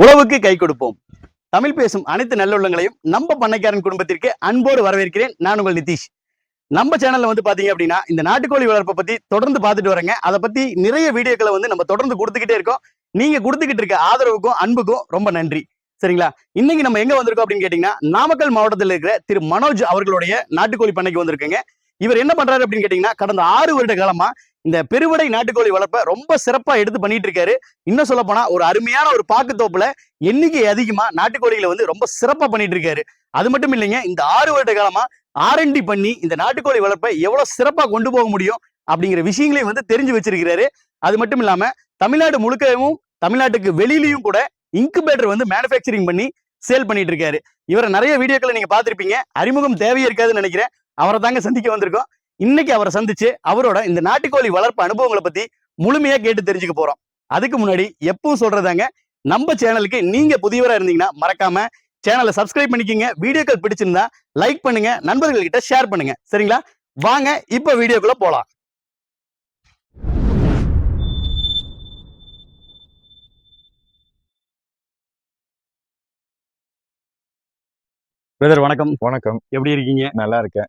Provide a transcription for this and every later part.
உழவுக்கு கை கொடுப்போம். தமிழ் பேசும் அனைத்து நல்லுள்ளங்களையும் நம்ம பண்ணைக்காரன் குடும்பத்திற்கு அன்போடு வரவேற்கிறேன். நான் உங்கள் நிதிஷ். நம்ம சேனல்ல வந்து பாத்தீங்க அப்படின்னா இந்த நாட்டுக்கோழி வளர்ப்பை பத்தி தொடர்ந்து பார்த்துட்டு வரேங்க. அதை பத்தி நிறைய வீடியோக்களை வந்து நம்ம தொடர்ந்து கொடுத்துக்கிட்டே இருக்கோம். நீங்க கொடுத்துக்கிட்டு இருக்க ஆதரவுக்கும் அன்புக்கும் ரொம்ப நன்றி. சரிங்களா? இன்னைக்கு நம்ம எங்க வந்திருக்கோம் அப்படின்னு கேட்டீங்கன்னா நாமக்கல் மாவட்டத்தில் இருக்கிற திரு மனோஜ் அவர்களுடைய நாட்டுக்கோழி பண்ணைக்கு வந்திருக்கேங்க. இவர் என்ன பண்றாரு அப்படின்னு கேட்டீங்கன்னா கடந்த ஆறு வருட காலமா இந்த பெருவடை நாட்டுக்கோழி வளர்ப்பை ரொம்ப சிறப்பாக எடுத்து பண்ணிட்டு இருக்காரு. இன்னும் சொல்ல போனா ஒரு அருமையான ஒரு பாக்குத்தோப்புல எண்ணிக்கை அதிகமா நாட்டுக்கோழிகளை வந்து ரொம்ப சிறப்பாக பண்ணிட்டு இருக்காரு. அது மட்டும் இல்லைங்க இந்த ஆறு வருட காலமா ஆர்என்டி பண்ணி இந்த நாட்டுக்கோழி வளர்ப்பை எவ்வளவு சிறப்பாக கொண்டு போக முடியும் அப்படிங்கிற விஷயங்களையும் வந்து தெரிஞ்சு வச்சிருக்கிறாரு. அது மட்டும் இல்லாம தமிழ்நாடு முழுக்கவும் தமிழ்நாட்டுக்கு வெளியிலையும் கூட இன்குபேட்டர் வந்து மேனுஃபேக்சரிங் பண்ணி சேல் பண்ணிட்டு இருக்காரு. இவரை நிறைய வீடியோக்களை நீங்க பாத்திருப்பீங்க அறிமுகம் தேவையே இருக்காதுன்னு நினைக்கிறேன். அவரை தாங்க சந்திக்க வந்திருக்கோம். இன்னைக்கு அவரை சந்திச்சு அவரோட இந்த நாட்டுக்கோழி வளர்ப்பு அனுபவங்களை பத்தி முழுமையா கேட்டு தெரிஞ்சுக்க போறோம். அதுக்கு முன்னாடி எப்பவும் சொல்றதாங்க நம்ம சேனலுக்கு நீங்க புதியவரா இருந்தீங்கன்னா மறக்காம சேனலை சப்ஸ்கிரைப் பண்ணிக்கங்க. வீடியோக்கள் பிடிச்சிருந்தா லைக் பண்ணுங்க நண்பர்கள்கிட்ட ஷேர் பண்ணுங்க. சரிங்களா? வாங்க இப்ப வீடியோக்குள்ள போலாம். பிரதர் வணக்கம். வணக்கம். எப்படி இருக்கீங்க? நல்லா இருக்கேன்.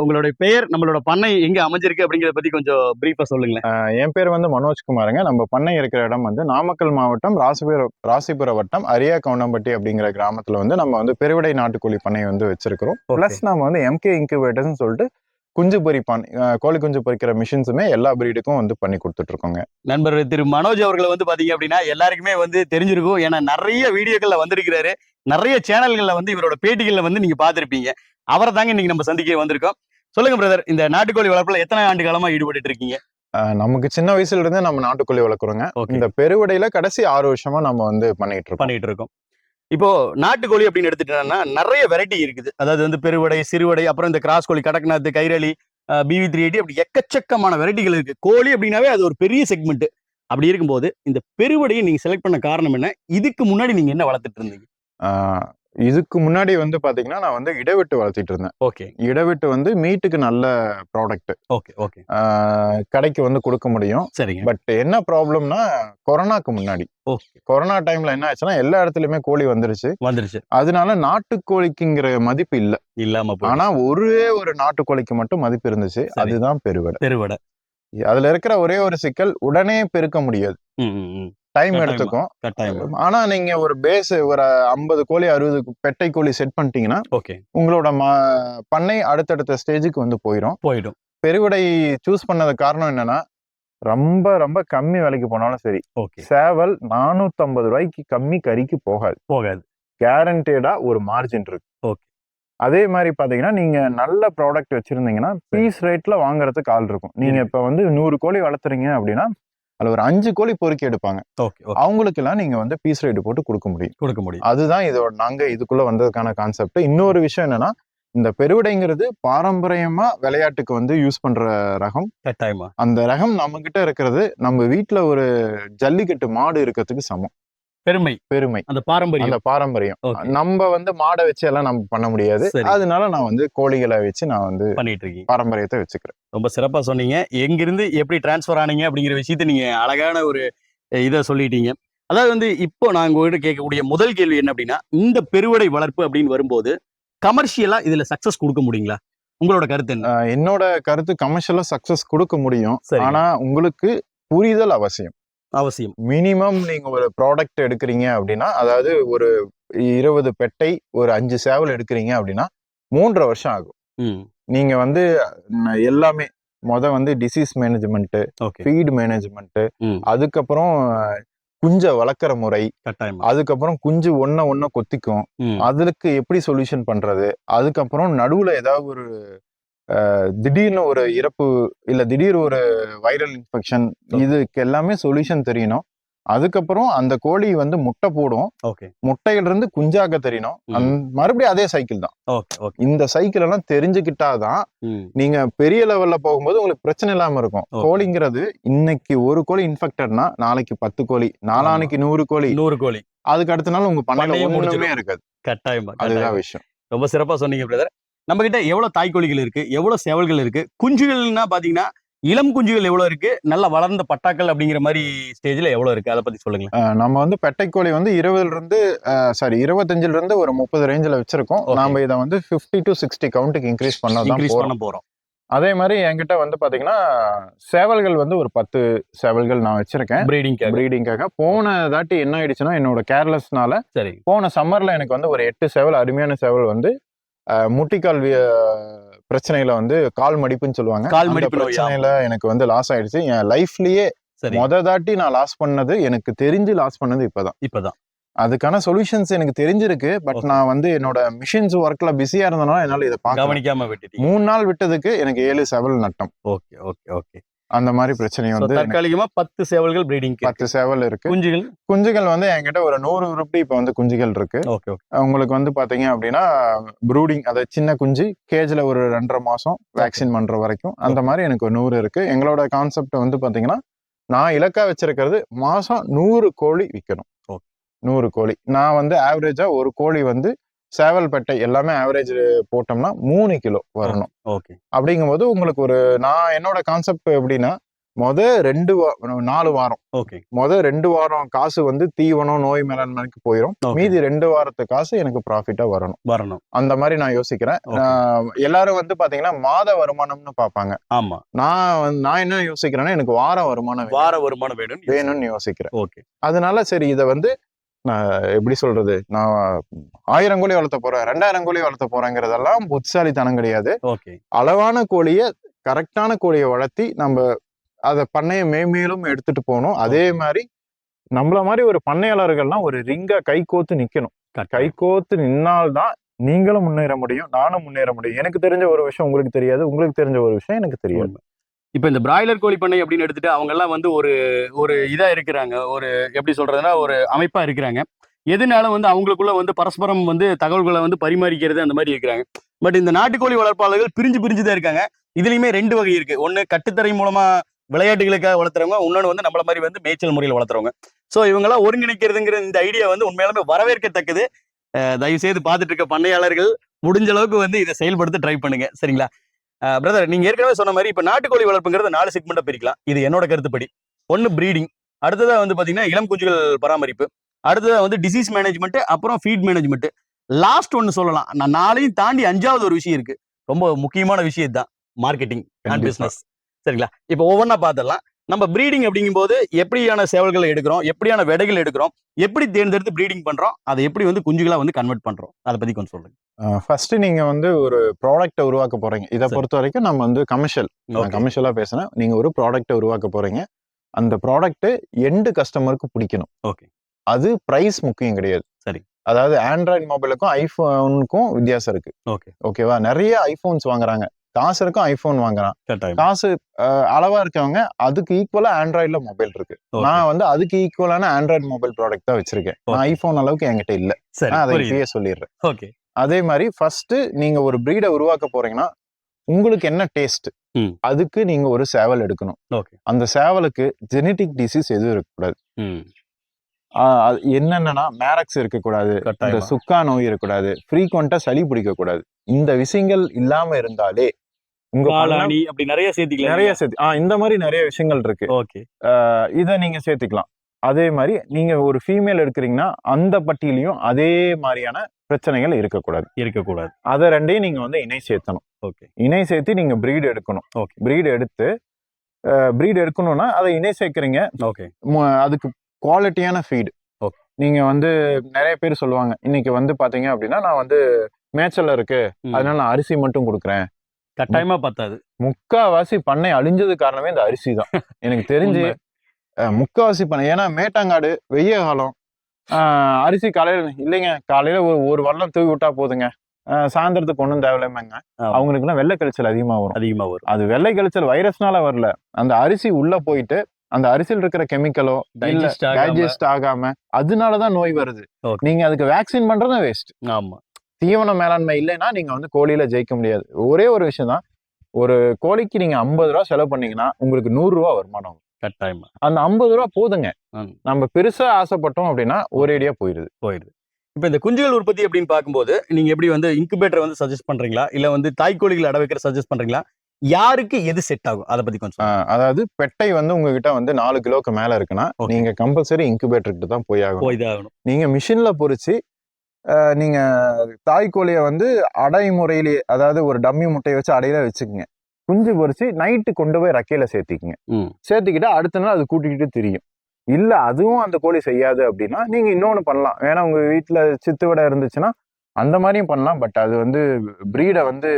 உங்களுடைய பெயர் நம்மளோட பண்ணை எங்க அமைஞ்சிருக்கு அப்படிங்கறத பத்தி கொஞ்சம் பிரீஃபா சொல்லுங்களேன். என் பேர் வந்து மனோஜ்குமாருங்க. நம்ம பண்ணை இருக்கிற இடம் வந்து நாமக்கல் மாவட்டம் ராசிபுர ராசிபுர வட்டம் அரியா கவுண்டம்பட்டி அப்படிங்கிற கிராமத்துல வந்து நம்ம வந்து பெருவிடை நாட்டுக்கோழி பண்ணை வந்து வச்சிருக்கிறோம். பிளஸ் நம்ம வந்து எம்கே இன்குபேட்டர்ஸ்னு சொல்லிட்டு குஞ்சு பொரிப்பான் ஆஹ் கோழி குஞ்சு பொரிக்கிற மிஷின்ஸுமே எல்லா பிரீடுக்கும் வந்து பண்ணி கொடுத்துட்டு இருக்கோங்க நண்பர் திரு மனோஜ் அவர்களை வந்து பாத்தீங்க அப்படின்னா எல்லாருக்குமே வந்து தெரிஞ்சிருக்கும். ஏன்னா நிறைய வீடியோக்கள்ல வந்திருக்கிறாரு. நிறைய சேனல்கள்ல வந்து இவரோட பேட்டிகள்ல வந்து நீங்க பார்த்திருப்பீங்க. அவரை தாங்க இன்னைக்கு நம்ம சந்திக்க வந்திருக்கோம். சொல்லுங்க பிரதர் இந்த நாட்டுக்கோழி வளர்ப்புல எத்தனை ஆண்டு காலமா ஈடுபட்டு இருக்கீங்க? நமக்கு சின்ன வயசுல இருந்தே நம்ம நாட்டுக்கோழி வளர்க்குறோங்க. இந்த பெருவிடையில கடைசி ஆறு வருஷமா நம்ம வந்து பண்ணிட்டு இருக்கோம். பண்ணிட்டு இருக்கோம். இப்போ நாட்டுக்கோழி அப்படின்னு எடுத்துட்டோம்னா நிறைய வெரைட்டி இருக்குது. அதாவது வந்து பெருவடை சிறுவடை அப்புறம் இந்த கிராஸ் கோழி Kadaknath Kairali PV three eighty அப்படி எக்கச்சக்கமான வெரைட்டிகள் இருக்கு. கோழி அப்படின்னாவே அது ஒரு பெரிய செக்மெண்ட் அப்படி இருக்கும்போது இந்த பெருவடையை நீங்க செலக்ட் பண்ண காரணம் என்ன? இதுக்கு முன்னாடி நீங்க என்ன வளர்த்துட்டு இருந்தீங்க? இதுக்கு முன்னாடி வந்து பாத்தீங்கன்னா நான் வந்து இடவிட்டு வளர்த்திட்டு இருந்தேன். ஓகே. இடவிட்டு வந்து மீட்டுக்கு நல்ல ப்ராடக்ட் ஓகே ஓகே. கடைக்கு வந்து கொடுக்க முடியும். சரிங்க. பட் என்ன ப்ராப்ளம்னா கொரோனாக்கு முன்னாடி. ஓகே. கொரோனா டைம்ல என்ன ஆச்சுன்னா எல்லா இடத்துலயுமே கோழி வந்துருச்சு. வந்துருச்சு. அதனால நாட்டுக்கோழிக்குங்கிற மதிப்பு இல்ல. இல்லாம ஆனா ஒரே ஒரு நாட்டுக்கோழிக்கு மட்டும் மதிப்பு இருந்துச்சு. அதுதான் பெருவடை. பெருவடை. அதுல இருக்கிற ஒரே ஒரு சிக்கல் உடனே பெருக்க முடியாது. டைம். எடுத்துக்கும். கட்டாயம். ஆனா நீங்க ஒரு பேஸ் ஒரு ஐம்பது கோழி அறுபது பெட்டை கோழி செட் பண்ணிட்டீங்கன்னா ஓகே உங்களோட பண்ணை அடுத்தடுத்த ஸ்டேஜுக்கு வந்து போயிடும். போயிடும். பெருவிடை சூஸ் பண்ணது காரணம் என்னன்னா ரொம்ப ரொம்ப கம்மி விலைக்கு போனாலும் சரி. ஓகே சேவல் 450 ரூபாய்க்கு கம்மி கறிக்கு போகாது. போகாது. கேரண்டடா ஒரு மார்ஜின் இருக்கு. Okay. அதே மாதிரி பாத்தீங்கன்னா நீங்க நல்ல ப்ராடக்ட் வச்சிருந்தீங்கன்னா பீஸ் ரேட்ல வாங்குறதுக்கு ஆள் இருக்கும். நீங்க இருக்கு. இப்ப வந்து நூறு கோழி வளர்த்துறீங்க அப்படின்னா அதுல ஒரு அஞ்சு கோழி பொறுக்கி எடுப்பாங்க. அவங்களுக்கு எல்லாம் நீங்க வந்து பீஸ் ரேட் போட்டு கொடுக்க முடியும். கொடுக்க முடியும். அதுதான் இதோட நாங்க இதுக்குள்ள வந்ததுக்கான கான்செப்ட் இன்னொரு விஷயம் என்னன்னா இந்த பெருவிடைங்கிறது பாரம்பரியமா விளையாட்டுக்கு வந்து யூஸ் பண்ற ரகம். கட்டாயமா. அந்த ரகம் நம்ம கிட்ட இருக்கிறது நம்ம வீட்ல ஒரு ஜல்லிக்கட்டு மாடு இருக்கிறதுக்கு சமம். பெருமை பெருமை. அந்த பாரம்பரியம். அந்த பாரம்பரியம். நம்ம வந்து மாடை வச்சு எல்லாம் நம்ம பண்ண முடியாது. அதனால நான் வந்து கோழிகளை வச்சு நான் வந்து பண்ணிட்டு இருக்கீங்க பாரம்பரியத்தை வச்சுக்கிறேன். ரொம்ப சிறப்பா சொன்னீங்க. எங்கிருந்து எப்படி டிரான்ஸ்ஃபர் ஆனீங்க அப்படிங்கிற விஷயத்த நீங்க அழகான ஒரு இதை சொல்லிட்டீங்க. அதாவது வந்து இப்போ நான் உங்ககிட்ட கேட்கக்கூடிய முதல் கேள்வி என்ன அப்படின்னா இந்த பெருவடை வளர்ப்பு அப்படின்னு வரும்போது கமர்ஷியலா இதுல சக்சஸ் கொடுக்க முடியுங்களா? உங்களோட கருத்து என்ன? என்னோட கருத்து கமர்ஷியலா சக்சஸ் கொடுக்க முடியும். ஆனா உங்களுக்கு புரிதல் அவசியம். அவசியம். மினிமம் நீங்க ஒரு ப்ராடக்ட் எடுக்கிறீங்க அப்படின்னா அதாவது ஒரு இருபது பெட்டை ஒரு அஞ்சு சேவல் எடுக்கிறீங்க அப்படின்னா மூன்றரை வருஷம் ஆகும். நீங்க வந்து எல்லாமே முத வந்து டிசீஸ் மேனேஜ்மெண்ட் ஃபீட் மேனேஜ்மெண்ட். அதுக்கப்புறம் குஞ்ச வளர்க்குற முறை கட்டாயமா. அதுக்கப்புறம் குஞ்சு ஒன்ன ஒன்ன கொத்திக்கும். அதுக்கு எப்படி சொல்யூஷன் பண்றது? அதுக்கப்புறம் நடுவுல ஏதாவது ஒரு திடீர்னு ஒரு இறப்பு இல்ல திடீர் ஒரு வைரல் இன்ஃபெக்ஷன் இதுக்கு எல்லாமே சொல்யூஷன் தெரியணும். அதுக்கப்புறம் அந்த கோழி வந்து முட்டை போடும். முட்டையில இருந்து குஞ்சாக்க தெரியணும். அந்த- மறுபடியும் அதே சைக்கிள் தான். இந்த சைக்கிள் எல்லாம் தெரிஞ்சுக்கிட்டாதான் ம் நீங்க பெரிய லெவல்ல போகும்போது உங்களுக்கு பிரச்சனை இல்லாம இருக்கும். கோழிங்கிறது இன்னைக்கு ஒரு கோழி இன்ஃபெக்டட்னா நாளைக்கு பத்து கோழி நாளானைக்கு நூறு கோழி. நூறு கோழி. அதுக்கு அடுத்த நாள் உங்க பண்ணையில பண்ணையே ஒண்ணுமே. இருக்காது. கட்டாயமா. அதுதான் விஷயம். ரொம்ப சிறப்பா சொன்னீங்க பிரதர் நம்ம கிட்ட எவ்வளவு தாய்க்கோழிகள் இருக்கு எவ்வளவு சேவல்கள் இருக்கு குஞ்சுகள்னா பாத்தீங்கன்னா இளம் குஞ்சுகள் எவ்வளவு இருக்கு நல்ல வளர்ந்த பட்டாக்கள் அப்படிங்கிற மாதிரி ஸ்டேஜ்ல எவ்வளவு இருக்கு? அதை பத்தி சொல்லுங்களேன். அஹ் நம்ம வந்து பெட்டைக்கோழி வந்து இருபதுல இருந்து சாரி இருபத்தஞ்சுல இருந்து ஒரு முப்பது ரேஞ்சில் வச்சிருக்கோம். நாம இதை வந்து 50 டு சிக்ஸ்டி கவுண்ட்டுக்கு இன்க்ரீஸ் பண்ணதான் பண்ண போறோம். அதே மாதிரி என்கிட்ட வந்து பாத்தீங்கன்னா சேவல்கள் வந்து ஒரு பத்து சேவல்கள் நான் வச்சிருக்கேன். பிரீடிங் ப்ரீடிங்காக போன தாட்டி என்ன ஆயிடுச்சுன்னா என்னோட கேர்லெஸ்னால சரி. போன சம்மர்ல எனக்கு வந்து ஒரு எட்டு சேவல் அருமையான சேவல் வந்து முட்டிக்கால் பிரச்சனையில வந்து கால் மடிப்புன்னு சொல்லுவாங்க. கால் மடிப்பு? பிரச்சனையில எனக்கு வந்து லாஸ் ஆயிடுச்சு. என் லைஃப்லயே மொத தாட்டி நான் லாஸ் பண்ணது எனக்கு தெரிஞ்சு லாஸ் பண்ணது இப்பதான். இப்பதான். அதுக்கான சொல்யூஷன்ஸ் எனக்கு தெரிஞ்சிருக்கு. பட். நான் வந்து என்னோட மிஷின்ஸ் ஒர்க்ல பிஸியா இருந்தனால என்னால இதை பார்க்க கவனிக்காம விட்டுட்டீங்க. மூணு நாள் விட்டதுக்கு எனக்கு ஏழு சேவல் நட்டம். ஓகே ஓகே ஓகே அந்த மாதிரி பிரச்சனை வந்து தற்காலிகமா பத்து சேவல்கள் பிரீடிங் பத்து சேவல் இருக்கு. குஞ்சுகள்? குஞ்சுகள் வந்து என்கிட்ட ஒரு நூறு உருப்படி இப்ப வந்து குஞ்சுகள் இருக்கு. உங்களுக்கு வந்து பாத்தீங்க அப்படின்னா ப்ரூடிங் அதை சின்ன குஞ்சு கேஜ்ல ஒரு ரெண்டரை மாசம் வேக்சின் பண்ற வரைக்கும். அந்த மாதிரி எனக்கு ஒரு நூறு இருக்கு. எங்களோட கான்செப்ட் வந்து பாத்தீங்கன்னா நான் இலக்கா வச்சிருக்கிறது மாசம் நூறு கோழி விற்கணும். நூறு கோழி. நான் வந்து ஆவரேஜா ஒரு கோழி வந்து சேவல் பெட்டை எல்லாமே ஆவரேஜ் போட்டோம்னா மூணு கிலோ வரணும். ஓகே. அப்படிங்கும்போது உங்களுக்கு ஒரு நான் என்னோட கான்செப்ட் எப்படின்னா மொத ரெண்டு நாலு வாரம். ஓகே. மொத ரெண்டு வாரம் காசு வந்து தீவனம் நோய் மேலாண்மைக்கு போயிடும். மீதி ரெண்டு வாரத்து காசு எனக்கு ப்ராஃபிட்டா வரணும். வரணும். அந்த மாதிரி நான் யோசிக்கிறேன். எல்லாரும் வந்து பாத்தீங்கன்னா மாத வருமானம்னு பார்ப்பாங்க ஆமா. நான் நான் என்ன யோசிக்கிறேன்னா எனக்கு வார வருமானம். வார வருமானம் வேணும் வேணும்னு யோசிக்கிறேன். ஓகே. அதனால சரி இதை வந்து நான் எப்படி சொல்றது? நான் ஆயிரம் கோழி வளர்த்த போறேன் ரெண்டாயிரம் கோழி வளர்த்த போறேங்கிறதெல்லாம் புத்திசாலித்தனம் கிடையாது. ஓகே. அளவான கோழியை கரெக்டான கோழியை வளர்த்தி நம்ம அதை பண்ணைய மேம்மேலும் எடுத்துட்டு போகணும். அதே மாதிரி நம்மள மாதிரி ஒரு பண்ணையாளர்கள்லாம் ஒரு ரிங்கா கை கோத்து நிக்கணும். கை கோத்து நின்னால்தான் நீங்களும் முன்னேற முடியும் நானும் முன்னேற முடியும். எனக்கு தெரிஞ்ச ஒரு விஷயம் உங்களுக்கு தெரியாது உங்களுக்கு தெரிஞ்ச ஒரு விஷயம் எனக்கு தெரியாது. இப்போ இந்த பிராய்லர் கோழி பண்ணை அப்படின்னு எடுத்துட்டு அவங்கெல்லாம் வந்து ஒரு ஒரு இதாக இருக்கிறாங்க. ஒரு எப்படி சொல்றதுன்னா ஒரு அமைப்பாக இருக்கிறாங்க. எதுனால வந்து அவங்களுக்குள்ள வந்து பரஸ்பரம் வந்து தகவல்களை வந்து பரிமாறிக்கிறது அந்த மாதிரி இருக்கிறாங்க. பட் இந்த நாட்டுக்கோழி வளர்ப்பாளர்கள் பிரிஞ்சு பிரிஞ்சு தான் இருக்காங்க. இதுலையுமே ரெண்டு வகை இருக்கு. ஒன்று கட்டுத்தரை மூலமா விளையாட்டுகளுக்காக வளர்த்துறவங்க இன்னொன்று வந்து நம்மள மாதிரி வந்து மேய்ச்சல் முறையில் வளர்த்துறவங்க. ஸோ இவங்கெல்லாம் ஒருங்கிணைக்கிறதுங்கிற இந்த ஐடியா வந்து உண்மையாலுமே வரவேற்கத்தக்கது. அஹ் தயவு செய்து பார்த்துட்டு இருக்க பண்ணையாளர்கள் முடிஞ்ச அளவுக்கு வந்து இதை செயல்படுத்த ட்ரை பண்ணுங்க. சரிங்களா? பிரதர் நீங்க ஏற்கனவே சொன்ன மாதிரி இப்ப நாட்டுக்கோழி வளர்ப்புங்கிறது நாலு செக்மெண்ட்டா பிரிக்கலாம். இது என்னோட கருத்துப்படி. ஒன்னு ப்ரீடிங் அடுத்ததா வந்து பாத்தீங்கன்னா இளம் குஞ்சுகள் பராமரிப்பு அடுத்ததா வந்து டிசீஸ் மேனேஜ்மெண்ட் அப்புறம் ஃபீட் மேனேஜ்மெண்ட் லாஸ்ட் ஒன்னு சொல்லலாம். நான் நாளையும் தாண்டி அஞ்சாவது ஒரு விஷயம் இருக்கு. ரொம்ப முக்கியமான விஷயம் தான் மார்க்கெட்டிங் அண்ட். பிசினஸ் சரிங்களா? இப்போ ஒவ்வொன்றா பார்த்துடலாம் நம்ம ப்ரீடிங் அப்படிங்கும்போது எப்படியான சேவல்களை எடுக்கிறோம்? எப்படியான விடைகள் எடுக்கிறோம்? எப்படி தேர்ந்தெடுத்து ப்ரீடிங் பண்றோம்? அதை எப்படி வந்து குஞ்சுகளா வந்து கன்வெர்ட் பண்றோம்? அதை பத்தி கொஞ்சம் சொல்லுங்க. ஃபர்ஸ்ட் நீங்க வந்து ஒரு ப்ராடக்ட்டை உருவாக்க போறீங்க. இதை. பொறுத்த வரைக்கும் நம்ம வந்து கமர்ஷியல் நான் Okay. கமர்ஷியலா பேசுனேன் நீங்க ஒரு ப்ராடக்ட்டை உருவாக்க போறீங்க. அந்த ப்ராடக்ட் எண்டு கஸ்டமருக்கு பிடிக்கணும். Okay. அது பிரைஸ் முக்கியம் கிடையாது. சரி. அதாவது ஆண்ட்ராய்டு மொபைலுக்கும் ஐபோனுக்கும் வித்தியாசம் இருக்கு. ஓகே ஓகேவா நிறைய ஐபோன்ஸ் வாங்குறாங்க. காசு இருக்கும் ஐபோன் வாங்குறான். காசு அளவா இருக்கவங்க அதுக்கு ஈக்குவலா ஆண்ட்ராய்டுல மொபைல் இருக்கு. நான் வந்து அதுக்கு ஈக்குவலான ஆண்ட்ராய்டு மொபைல் ப்ராடக்ட் தான் வச்சிருக்கேன். நான். ஐபோன் அளவுக்கு என்கிட்ட இல்ல. நான் அதை இப்பயே சொல்லிடுறேன். ஓகே அதே மாதிரி ஃபர்ஸ்ட் நீங்க ஒரு பிரீடை உருவாக்க போறீங்கன்னா உங்களுக்கு என்ன டேஸ்ட். அதுக்கு நீங்க ஒரு சேவல் எடுக்கணும். ஓகே அந்த சேவலுக்கு ஜெனட்டிக் டிசீஸ் எதுவும் இருக்கக்கூடாது. என்னென்னன்னா மேரக்ஸ் இருக்கக்கூடாது. இந்த சுக்கா நோய் இருக்கக்கூடாது. ஃப்ரீக்வெண்டா சளி பிடிக்க கூடாது இந்த விஷயங்கள் இல்லாம இருந்தாலே உங்க காளானி அப்படி நிறைய சேர்த்திக்கலாம் நிறைய சேர்த்து ஆஹ் இந்த மாதிரி நிறைய விஷயங்கள் இருக்கு. ஓகே. இதை நீங்க சேர்த்துக்கலாம். அதே மாதிரி நீங்க ஒரு ஃபீமேல் எடுக்கிறீங்கன்னா அந்த பட்டியலையும் அதே மாதிரியான பிரச்சனைகள் இருக்கக்கூடாது. இருக்கக்கூடாது. அதை ரெண்டையும் நீங்க வந்து இணை சேர்த்தணும். ஓகே. இணை சேர்த்து நீங்க பிரீடு எடுக்கணும். Okay. பிரீடு எடுத்து பிரீடு எடுக்கணும்னா அதை இணை சேர்க்குறீங்க. ஓகே. அதுக்கு குவாலிட்டியான ஃபீடு Okay. நீங்க வந்து நிறைய பேர் சொல்லுவாங்க இன்னைக்கு வந்து பாத்தீங்க அப்படின்னா நான் வந்து மேய்ச்சல்ல இருக்கு. அதனால நான் அரிசி மட்டும் கொடுக்குறேன். கட்டாயமா பத்தாது. முக்காவாசி பண்ணை அழிஞ்சது காரணமே இந்த அரிசி தான். எனக்கு தெரிஞ்சு முக்காவாசி பண்ணை. ஏன்னா மேட்டாங்காடு வெய்ய காலம். அரிசி காலையில இல்லைங்க. காலையில ஒரு ஒரு வல்லம் தூவி விட்டா போதுங்க. சாயந்தரத்துக்கு ஒன்றும் தேவையில்லைமாங்க. அவங்களுக்குலாம் வெள்ளை கழிச்சல் அதிகமா வரும். அதிகமா வரும். அது வெள்ளை கழிச்சல் வைரஸ்னால வரல. அந்த அரிசி உள்ள போயிட்டு அந்த அரிசியில் இருக்கிற கெமிக்கலோ டைஜஸ்ட் ஆகாம. அதனாலதான் நோய் வருது. நீங்க அதுக்கு வேக்சின் பண்றதும் வேஸ்ட் ஆமா. தீவன மேலாண்மை இல்லைன்னா நீங்க வந்து கோழியில ஜெயிக்க முடியாது. ஒரே ஒரு விஷயம் தான். ஒரு கோழிக்கு நீங்க ஐம்பது ரூபா செலவு பண்ணீங்கன்னா உங்களுக்கு நூறு ரூபா வருமானம் வரும். கட்டாயமா. அந்த ஐம்பது ரூபா போதுங்க. நம்ம பெருசா ஆசைப்பட்டோம் அப்படின்னா ஒரேடியா போயிருது போயிடுது. இப்போ இந்த குஞ்சுகள் உற்பத்தி அப்படின்னு பார்க்கும்போது நீங்க எப்படி வந்து இன்குபேட்டர் வந்து சஜஸ்ட் பண்றீங்களா? இல்ல வந்து தாய்க்கோழிகள் அடை வைக்கிற சஜஸ்ட் பண்றீங்களா? யாருக்கு எது செட் ஆகும்? அதை பத்தி கொஞ்சம் அதாவது பெட்டை வந்து உங்ககிட்ட வந்து நாலு கிலோக்கு மேல இருக்குன்னா. நீங்க கம்பல்சரி இன்குபேட்டருக்கு தான் போய் ஆகணும். நீங்க மிஷின்ல பொறிச்சு ஆஹ் நீங்க தாய் கோழியை வந்து அடை முறையிலேயே அதாவது ஒரு டம்மி முட்டையை வச்சு அடையில வச்சுக்கோங்க. குஞ்சு பொறிச்சு நைட்டு கொண்டு போய் ரெக்கையில சேர்த்திக்கங்க. சேர்த்துக்கிட்டு அடுத்த நாள் அது கூட்டிக்கிட்டு திரியும். இல்ல அதுவும் அந்த கோழி செய்யாது அப்படின்னா நீங்க இன்னொன்னு பண்ணலாம். வேணா உங்க வீட்டுல சித்து வடை இருந்துச்சுன்னா அந்த மாதிரியும் பண்ணலாம். பட் அது வந்து பிரீடை வந்து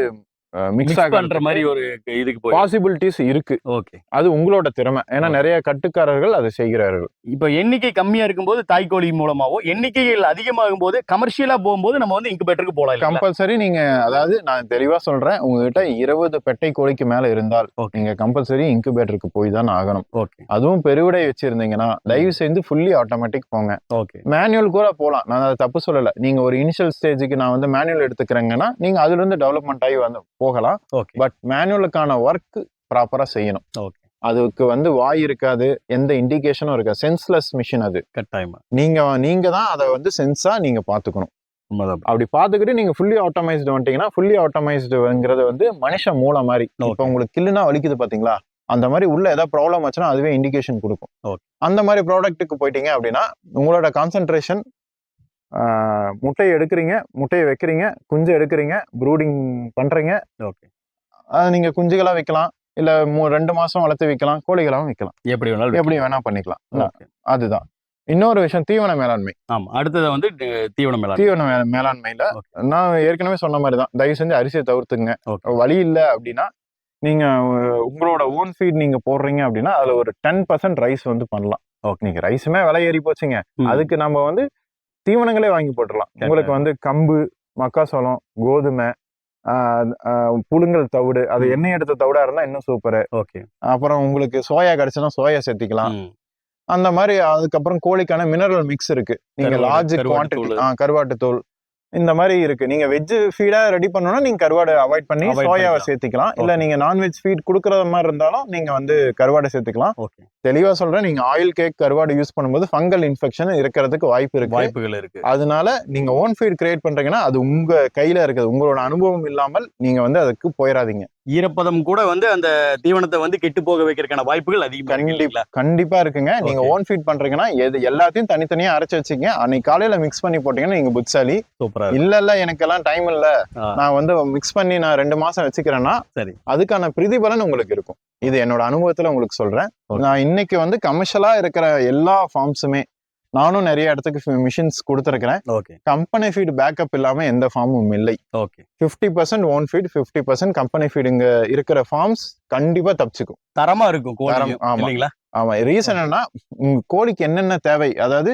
மிக்ஸ் பண்ற மாதிரி ஒரு இதுக்கு பாசிபிலிட்டிஸ் இருக்கு. ஓகே. அது உங்களோட திறமை. ஏன்னா. நிறைய கட்டுக்காரர்கள் அதை செய்கிறார்கள். இப்போ எண்ணிக்கை கம்மியா இருக்கும்போது தாய்க்கோழி மூலமாவோ எண்ணிக்கைகள் அதிகமாகும் போது கமர்ஷியலா போகும்போது நம்ம வந்து இன்குபேட்டருக்கு போகலாம்? கம்பல்சரி நீங்க அதாவது நான் தெளிவா சொல்றேன் உங்ககிட்ட இருபது பெட்டை கோழிக்கு மேல இருந்தால். நீங்க கம்பல்சரி இன்குபேட்டருக்கு போய் தான் ஆகணும். ஓகே. அதுவும் பெருவிடை வச்சிருந்தீங்கன்னா தயவு செய்து ஃபுல்லி ஆட்டோமேட்டிக் போங்க. ஓகே. மேனுவல் கூட போகலாம் நான் அதை தப்பு சொல்லல. நீங்க ஒரு இனிஷியல் ஸ்டேஜுக்கு நான் வந்து மேனுவல் எடுத்துக்கிறேங்கன்னா நீங்க அதுல இருந்து டெவலப்மெண்ட் ஆகி வந்து போகலாம். பட் மேனுவலுக்கான ஒர்க் ப்ராப்பரா செய்யணும். அதுக்கு வந்து வாய் இருக்காது எந்த இண்டிகேஷனும் இருக்காது. சென்ஸ்லெஸ் மிஷின் அது. கட்டாயமா. நீங்க நீங்க தான் அதை வந்து சென்ஸா நீங்க பாத்துக்கணும் அப்படி பார்த்துக்கிட்டு நீங்க ஃபுல்லி ஆட்டோமைஸ்டு வந்துட்டீங்கன்னா ஃபுல்லி ஆட்டோமைஸ்டுங்கிறது வந்து மனுஷ மூளை மாதிரி. இப்போ. உங்களுக்கு கில்லுனா வலிக்குது பாத்தீங்களா? அந்த மாதிரி உள்ள ஏதாவது ப்ராப்ளம் ஆச்சுன்னா அதுவே இண்டிகேஷன் கொடுக்கும். அந்த மாதிரி ப்ராடக்ட்டுக்கு போயிட்டீங்க அப்படின்னா உங்களோட கான்சென்ட்ரேஷன் முட்டையை எடுக்கிறீங்க முட்டையை வைக்கிறீங்க குஞ்சு எடுக்கிறீங்க ப்ரூடிங் பண்றீங்க. ஓகே. அதை நீங்க குஞ்சுகளா வைக்கலாம் இல்ல மூ- ரெண்டு மாசம் வளர்த்து வைக்கலாம் கோழிகளாவும் வைக்கலாம். எப்படி வேணாலும் எப்படி வேணா பண்ணிக்கலாம். அதுதான். இன்னொரு விஷயம் தீவன மேலாண்மை. ஆமா அடுத்தது வந்து தி- தீவனம் மேலாண்மை. தீவன மேலாண்மையில. நான் ஏற்கனவே சொன்ன மாதிரி தான். தயவு செஞ்சு அரிசியை தவிர்த்துங்க. வழி இல்லை அப்படின்னா நீங்க அஹ், உங்களோட ஓன் ஃபீட் நீங்க போடுறீங்க அப்படின்னா அதுல ஒரு டென் பர்சன்ட் ரைஸ் வந்து பண்ணலாம். ஓகே. நீங்க ரைஸுமே விலை ஏறி போச்சுங்க. அதுக்கு நம்ம வந்து தீவனங்களே வாங்கி போட்டுடலாம் உங்களுக்கு வந்து கம்பு மக்காசோளம் கோதுமை புழுங்கல் தவிடு அது. எண்ணெய் எடுத்த தவிடா இருந்தா இன்னும் சூப்பர் ஓகே. அப்புறம் உங்களுக்கு சோயா கிடைச்சுன்னா சோயா சேர்த்திக்கலாம். அந்த மாதிரி அதுக்கப்புறம் கோழிக்கான மினரல் மிக்ஸ் இருக்கு. நீங்க லார்ஜ் குவான்டிட்டி கருவாட்டு தூள் இந்த மாதிரி இருக்கு. நீங்க வெஜ் ஃபீடா ரெடி பண்ணணும்னா நீங்க கருவாடு அவாய்ட் பண்ணி சோயாவை. சேர்த்துக்கலாம். இல்ல. நீங்க நான்வெஜ் ஃபீட் கொடுக்கற மாதிரி இருந்தாலும் நீங்க வந்து கருவாடை சேர்த்துக்கலாம். ஓகே தெளிவா சொல்றேன் நீங்க ஆயில் கேக் கருவாடு யூஸ் பண்ணும்போது ஃபங்கல் இன்ஃபெக்ஷன் இருக்கிறதுக்கு வாய்ப்பு இருக்கு. வாய்ப்புகள் இருக்கு. அதனால நீங்க ஓன் ஃபீட் கிரியேட் பண்றீங்கன்னா அது உங்க கையில இருக்குது உங்களோட அனுபவம் இல்லாமல் நீங்க வந்து அதுக்கு போயிடாதீங்க ஈரப்பதம் கூட வந்து அந்த தீவனத்தை வந்து கெட்டு போக வைக்கிறதுக்கான வாய்ப்புகள் அதிகமா இருக்கு இல்லைங்களா? கண்டிப்பா இருக்குங்க நீங்க. ஓன் ஃபீட் பண்றீங்கன்னா எது எல்லாத்தையும் தனித்தனியா அரைச்சு வச்சுக்கங்க அன்னைக்கு காலையில மிக்ஸ் பண்ணி போட்டீங்கன்னா நீங்க புட்சாலி சூப்பரா. இல்ல இல்ல எனக்கெல்லாம் டைம் இல்ல. நான் வந்து மிக்ஸ் பண்ணி நான் ரெண்டு மாசம் வச்சுக்கிறேன்னா சரி அதுக்கான பிரதிபலன் உங்களுக்கு இருக்கும் இது என்னோட அனுபவத்துல உங்களுக்கு சொல்றேன். நான் இன்னைக்கு வந்து கமர்ஷியலா இருக்கிற எல்லா ஃபார்ம்ஸுமே நானும் நிறைய இடத்துக்கு மிஷின்ஸ் கொடுத்துருக்கிறேன். ஓகே கம்பெனி ஃபீட் பேக்கப் இல்லாம எந்த ஃபார்மும் இல்லை. Okay fifty percent own feed fifty percent company feed இங்க இருக்கிற ஃபார்ம்ஸ் கண்டிப்பா தப்பிச்சுக்கும். தரமா இருக்கும் கோழி தரம், ஆமா. இல்லைங்களா? ஆமா. ரீசன் என்னன்னா கோழிக்கு என்னென்ன தேவை? அதாவது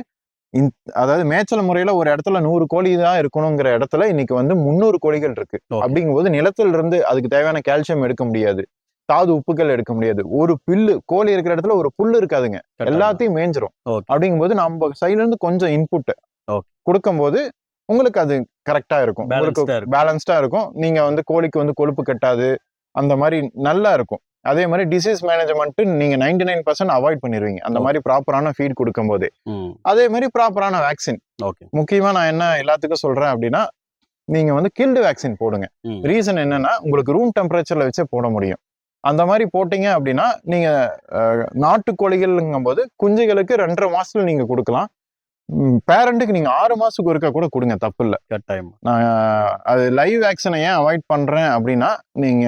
அதாவது மேய்ச்சல் முறையில ஒரு இடத்துல நூறு கோழி தான் இருக்கணுங்கிற இடத்துல இன்னைக்கு வந்து முந்நூறு கோழிகள் இருக்கு. அப்படிங்கும்போது நிலத்துல இருந்து அதுக்கு தேவையான கால்சியம் எடுக்க முடியாது. தாது உப்புகள் எடுக்க முடியாது. ஒரு பில்லு கோழி இருக்கிற இடத்துல ஒரு புல்லு இருக்காதுங்க. எல்லாத்தையும் மேய்ஞ்சிரும் Okay. அப்படிங்கும்போது நம்ம சைடுல இருந்து கொஞ்சம் இன்புட் Okay. கொடுக்கும்போது உங்களுக்கு அது கரெக்டா இருக்கும். உங்களுக்கு. பேலன்ஸ்டா இருக்கும். நீங்க வந்து கோழிக்கு வந்து கொழுப்பு கட்டாது. அந்த மாதிரி நல்லா இருக்கும். அதே மாதிரி டிசீஸ் மேனேஜ்மெண்ட் நீங்க நைன்டி நைன் பர்சன்ட் அவாய்ட் பண்ணிருவீங்க. அந்த. மாதிரி ப்ராப்பரான ஃபீட் கொடுக்கும்போது. ம். அதே மாதிரி ப்ராப்பரான வேக்சின் ஓகே. முக்கியமா நான் என்ன எல்லாத்துக்கும் சொல்றேன் அப்படின்னா நீங்க வந்து கில்டு வேக்சின் போடுங்க. ரீசன் என்னன்னா உங்களுக்கு ரூம் டெம்பரேச்சர்ல வச்சே போட முடியும். அந்த மாதிரி போட்டீங்க அப்படின்னா நீங்க அஹ், நாட்டு கோழிகள்ங்கும் போது குஞ்சுகளுக்கு ரெண்டரை மாசத்துல நீங்க கொடுக்கலாம். பேரண்ட்டுக்கு நீங்க ஆறு மாசத்துக்கு ஒருக்கா கூட கொடுங்க தப்பு இல்லை கட்டாயம். நான் அது லைவ் வேக்சினை ஏன் அவாய்ட் பண்றேன் அப்படின்னா நீங்க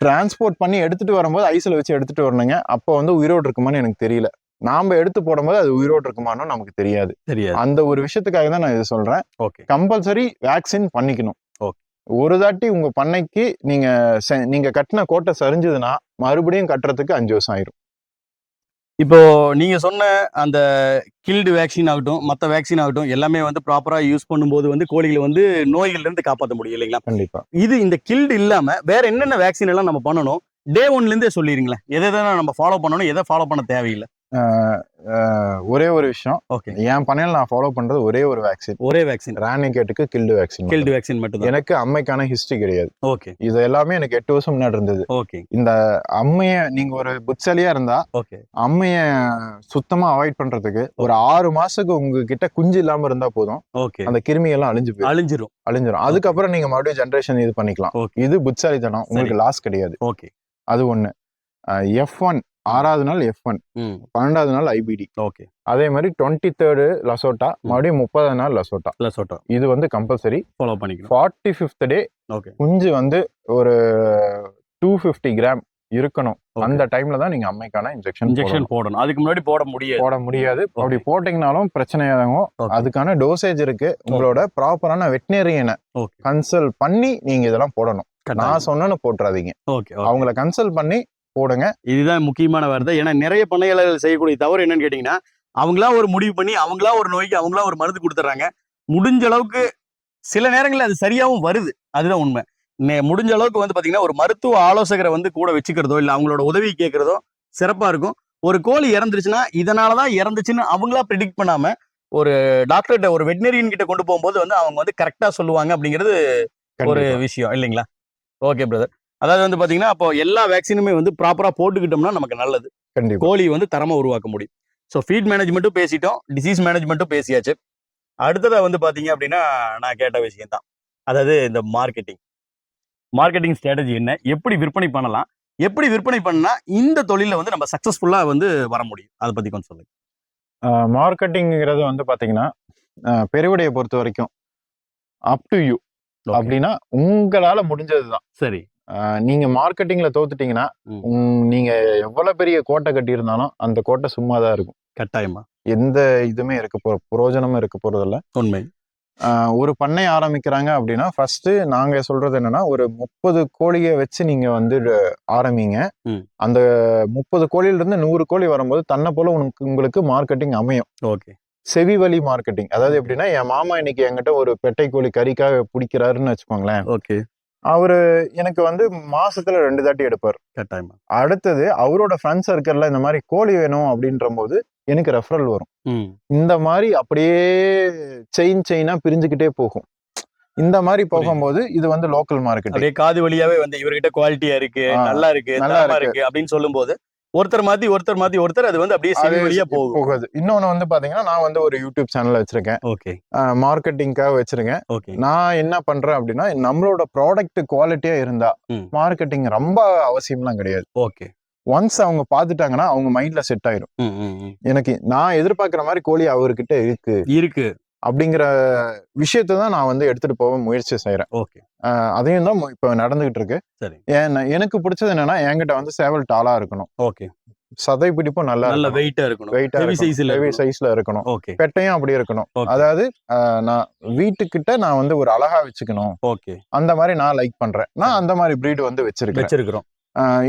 டிரான்ஸ்போர்ட் பண்ணி எடுத்துட்டு வரும்போது ஐஸ்ல வச்சு எடுத்துட்டு வரணுங்க. அப்போ வந்து உயிரோடு இருக்குமான்னு எனக்கு தெரியல. நாம எடுத்து போடும்போது அது உயிரோடு இருக்குமான்னு நமக்கு தெரியாது. தெரியாது. அந்த ஒரு விஷயத்துக்காக தான் நான் இது சொல்றேன். ஓகே. கம்பல்சரி வேக்சின் பண்ணிக்கணும். Okay. ஒரு தாட்டி உங்க பண்ணைக்கு நீங்க செ- நீங்க கட்டின கோட்டை சரிஞ்சதுன்னா மறுபடியும் கட்டுறதுக்கு அஞ்சு வருஷம் ஆயிரும். இப்போ நீங்க சொன்ன அந்த கில்டு வேக்சின் ஆகட்டும் மற்ற வேக்சின் ஆகட்டும் எல்லாமே வந்து ப்ராப்பரா யூஸ் பண்ணும்போது வந்து கோழிகளை வந்து நோய்கள்ல இருந்து காப்பாற்ற முடியும் இல்லைங்களா? கண்டிப்பா. இது இந்த கில்டு இல்லாம வேற என்னென்ன வேக்சின் எல்லாம் நம்ம பண்ணணும்? டே ஒன்ல இருந்தே சொல்லிருங்களேன். எதை எதை நம்ம ஃபாலோ பண்ணணும்? எதை ஃபாலோ பண்ண தேவையில்லை. ஒரே ஒரு விஷயம். ஓகே. என் பண்ணையில நான் ஃபாலோ பண்றது ஒரே ஒரு வேக்சின் ஒரே வேக்சின் ரானிகேட்டுக்கு கில்டு வேக்சின் கில்டு வேக்சின் மட்டும் எனக்கு அம்மைக்கான ஹிஸ்டரி கிடையாது. ஓகே. இது எல்லாமே எனக்கு எட்டு வருஷம் முன்னாடி இருந்தது. ஓகே. இந்த அம்மைய நீங்க ஒரு புட்சாலியா இருந்தா ஓகே. அம்மைய சுத்தமா அவாய்ட் பண்றதுக்கு ஒரு ஆறு மாசத்துக்கு உங்ககிட்ட குஞ்சு இல்லாம இருந்தா போதும். ஓகே. அந்த கிருமி எல்லாம் அழிஞ்சு போயிடும். அழிஞ்சிரும். அழிஞ்சிரும். அதுக்கப்புறம் நீங்க மறுபடியும் ஜென்ரேஷன் இது பண்ணிக்கலாம். Okay. இது புட்சாலித்தனம் உங்களுக்கு லாஸ் கிடையாது. ஓகே. அது ஒண்ணு. எஃப் ஒன் ஆறாவது நாள் எஃப் ஒன் பன்னெண்டாவது நாள் ஐபிடி ஓகே. அதே மாதிரி டுவெண்ட்டி தேர்டு லசோட்டா மறுபடியும் முப்பதாவது நாள் லசோட்டா இல்லை சொட்டோ இது வந்து கம்பல்சரி ஃபாலோ பண்ணிக்கணும். Forty fifth day okay. குஞ்சு வந்து ஒரு டூ ஃபிஃப்டி கிராம் இருக்கணும். அந்த டைம்ல தான் நீங்க அம்மைக்கான இன்ஜெக்ஷன் இன்ஜெக்ஷன் போடணும். அதுக்கு முன்னாடி போட முடியாது. போட முடியாது. அப்படி போட்டீங்கனாலும் பிரச்சனையாகும். அதுக்கான டோசேஜ் இருக்கு. உங்களோட ப்ராப்பரான வெட்டினரியனை கன்சல்ட் பண்ணி நீங்க இதெல்லாம் போடணும். நான் சொன்னேன்னு போட்டுறாதீங்க. அவங்கள கன்சல்ட் பண்ணி போடுங்க. இதுதான் முக்கியமான வார்த்தை. ஏன்னா நிறைய பண்ணையாளர்கள் செய்யக்கூடிய தவறு என்னன்னு கேட்டீங்கன்னா அவங்களா ஒரு முடிவு பண்ணி அவங்களா ஒரு நோய்க்கு அவங்களா ஒரு மருந்து கொடுத்துட்றாங்க. முடிஞ்ச அளவுக்கு சில நேரங்களில் அது சரியாவும் வருது. அதுதான் உண்மை. நே- முடிஞ்ச அளவுக்கு வந்து பாத்தீங்கன்னா ஒரு மருத்துவ ஆலோசகரை வந்து கூட வச்சுக்கிறதோ இல்லை அவங்களோட உதவி கேட்கறதோ சிறப்பா இருக்கும். ஒரு கோழி இறந்துருச்சுன்னா இதனாலதான் இறந்துச்சுன்னு அவங்களா ப்ரிடிக்ட் பண்ணாம ஒரு டாக்டர்கிட்ட ஒரு வெட்டினரியன் கிட்ட கொண்டு போகும்போது வந்து அவங்க வந்து கரெக்டா சொல்லுவாங்க அப்படிங்கிறது ஒரு. விஷயம். இல்லைங்களா? ஓகே பிரதர் அதாவது வந்து பாத்தீங்கன்னா அப்போ எல்லா வேக்சினுமே வந்து ப்ராப்பரா போட்டுக்கிட்டோம்னா நமக்கு நல்லது. கண்டிப்பா. கோழி வந்து தரமா உருவாக்க முடியும். ஸோ ஃபீட் மேனேஜ்மெண்ட்டும் பேசிட்டோம். டிசீஸ் மேனேஜ்மெண்ட்டும் பேசியாச்சு. அடுத்ததா வந்து பாத்தீங்க அப்படின்னா நான் கேட்ட விஷயம் தான் அதாவது இந்த மார்க்கெட்டிங் மார்க்கெட்டிங் ஸ்ட்ராட்டஜி என்ன? எப்படி விற்பனை பண்ணலாம்? எப்படி விற்பனை பண்ணா இந்த தொழில வந்து நம்ம சக்சஸ்ஃபுல்லா வந்து வர முடியும்? அதை பத்தி கொஞ்சம் சொல்லுங்க. மார்க்கெட்டிங்கிறது வந்து பாத்தீங்கன்னா அஹ், பெருவிடையை பொறுத்த வரைக்கும் அப் டு யூ அப்படின்னா உங்களால முடிஞ்சதுதான். சரி. அஹ், நீங்க மார்க்கெட்டிங்ல தோத்துட்டீங்கன்னா ம். உம், நீங்க எவ்வளவு பெரிய கோட்டை கட்டி இருந்தாலும் அந்த கோட்டை சும்மா தான் இருக்கும். கட்டாயமா? எந்த இதுவுமே இருக்க போற புரோஜனமும் இருக்க போறதில்ல. உண்மை. ஒரு பண்ணை ஆரம்பிக்கிறாங்க அப்படின்னா ஃபர்ஸ்ட் நாங்க சொல்றது என்னன்னா ஒரு முப்பது கோழியை வச்சு நீங்க வந்து ஆரம்பிங்க. அந்த முப்பது கோழியில இருந்து நூறு கோழி வரும்போது தன்னை போல உனக்கு உங்களுக்கு மார்க்கெட்டிங் அமையும். ஓகே. செவி வழி மார்க்கெட்டிங். அதாவது எப்படின்னா என் மாமா இன்னைக்கு என்கிட்ட ஒரு பெட்டை கோழி கறிக்காக பிடிக்கிறாருன்னு வச்சுக்கோங்களேன். ஓகே. அவரு எனக்கு வந்து மாசத்துல ரெண்டு தாட்டி எடுப்பார். கட்டாயமா. அடுத்தது அவரோட ஃப்ரெண்ட் சர்க்கிள்ல இந்த மாதிரி கோழி வேணும் அப்படின்ற போது எனக்கு ரெஃபரல் வரும். இந்த மாதிரி அப்படியே செயின் செயினா பிரிஞ்சுக்கிட்டே போகும். இந்த மாதிரி போகும்போது இது வந்து லோக்கல் அப்படியே காது வழியாவே வந்து இவர்கிட்ட குவாலிட்டியா இருக்கு நல்லா இருக்கு நல்லா இருக்கு. அப்படின்னு சொல்லும்போது ஒருத்தர் மாத்தி ஒருத்தர் மாத்தி ஒருத்தர் அது வந்து அப்படியே செவி வழியா போகும். போகுது. இன்னொன்னு வந்து பாத்தீங்கன்னா நான் வந்து ஒரு யூடியூப் சேனல் வச்சிருக்கேன். ஓகே. மார்க்கெட்டிங்காக வச்சிருக்கேன். ஓகே. நான் என்ன பண்றேன் அப்படின்னா நம்மளோட ப்ராடக்ட் குவாலிட்டியா இருந்தா. மார்க்கெட்டிங் ரொம்ப அவசியம்லாம் கிடையாது. ஓகே. ஒன்ஸ் அவங்க பார்த்துட்டாங்கன்னா அவங்க மைண்ட்ல செட் ஆயிரும். எனக்கு நான் எதிர்பார்க்குற மாதிரி கோழி அவர்கிட்ட இருக்கு. இருக்கு. அப்படிங்கிற விஷயத்தை தான் நான் வந்து எடுத்துட்டு போக முயற்சி செய்யறேன் ஓகே. அதையும் தான் இப்போ நடந்துகிட்டு இருக்கு. சரி. எனக்கு பிடிச்சது என்னன்னா என்கிட்ட வந்து சேவல் டாலா இருக்கணும். ஓகே. சதை பிடிப்பும் நல்லா நல்ல வெயிட்டா இருக்கணும். வெயிட்டா heavy size ல ஹெவி. சைஸ்ல இருக்கணும். ஓகே. பெட்டையும் அப்படி இருக்கணும். அதாவது நான் வீட்டுக்கிட்ட நான் வந்து ஒரு அழகா வச்சுக்கணும். ஓகே. அந்த மாதிரி நான் லைக் பண்றேன். நான் அந்த மாதிரி breed வந்து வச்சிருக்கேன் வச்சிருக்கிறோம்.